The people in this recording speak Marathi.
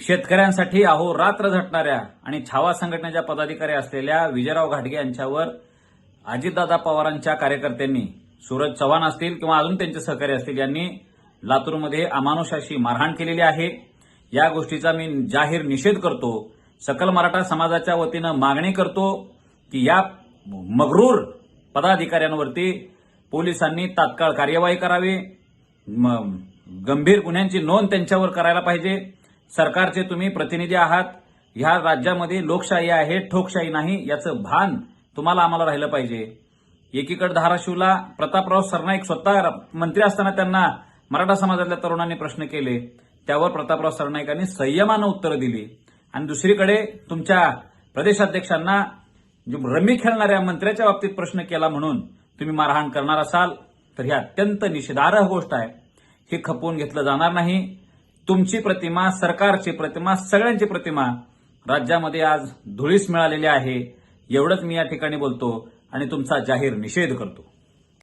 शेतकऱ्यांसाठी अहोरात्र झटणाऱ्या आणि छावा संघटनेच्या पदाधिकारी असलेल्या विजयराव घाटगे यांच्यावर अजितदादा पवारांच्या कार्यकर्त्यांनी सूरज चव्हाण असतील किंवा अजून त्यांचे सहकारी असतील यांनी लातूरमध्ये अमानुषाशी मारहाण केलेली आहे. या गोष्टीचा मी जाहीर निषेध करतो. सकल मराठा समाजाच्या वतीनं मागणी करतो की या मगरूर पदाधिकाऱ्यांवरती पोलिसांनी तात्काळ कार्यवाही करावी. गंभीर गुन्ह्यांची नोंद त्यांच्यावर करायला पाहिजे. सरकारचे तुम्ही प्रतिनिधी आहात. ह्या राज्यामध्ये लोकशाही आहे ठोकशाही नाही याचं भान तुम्हाला आम्हाला राहिलं पाहिजे. एकीकडे धाराशिवला प्रतापराव सरनाईक स्वतः मंत्री असताना त्यांना मराठा समाजातल्या तरुणांनी प्रश्न केले. त्यावर प्रतापराव सरनाईकांनी संयमानं उत्तरं दिली. आणि दुसरीकडे तुमच्या प्रदेशाध्यक्षांना रमी खेळणाऱ्या मंत्र्याच्या बाबतीत प्रश्न केला म्हणून तुम्ही मारहाण करणार असाल तर ही अत्यंत निषेधार्ह गोष्ट आहे. हे खपवून घेतलं जाणार नाही. तुमची प्रतिमा सरकारची प्रतिमा सगळ्यांची प्रतिमा राज्यामध्ये आज धुळीस मिळालेली आहे. एवढंच मी या ठिकाणी बोलतो आणि तुमचा जाहीर निषेध करतो.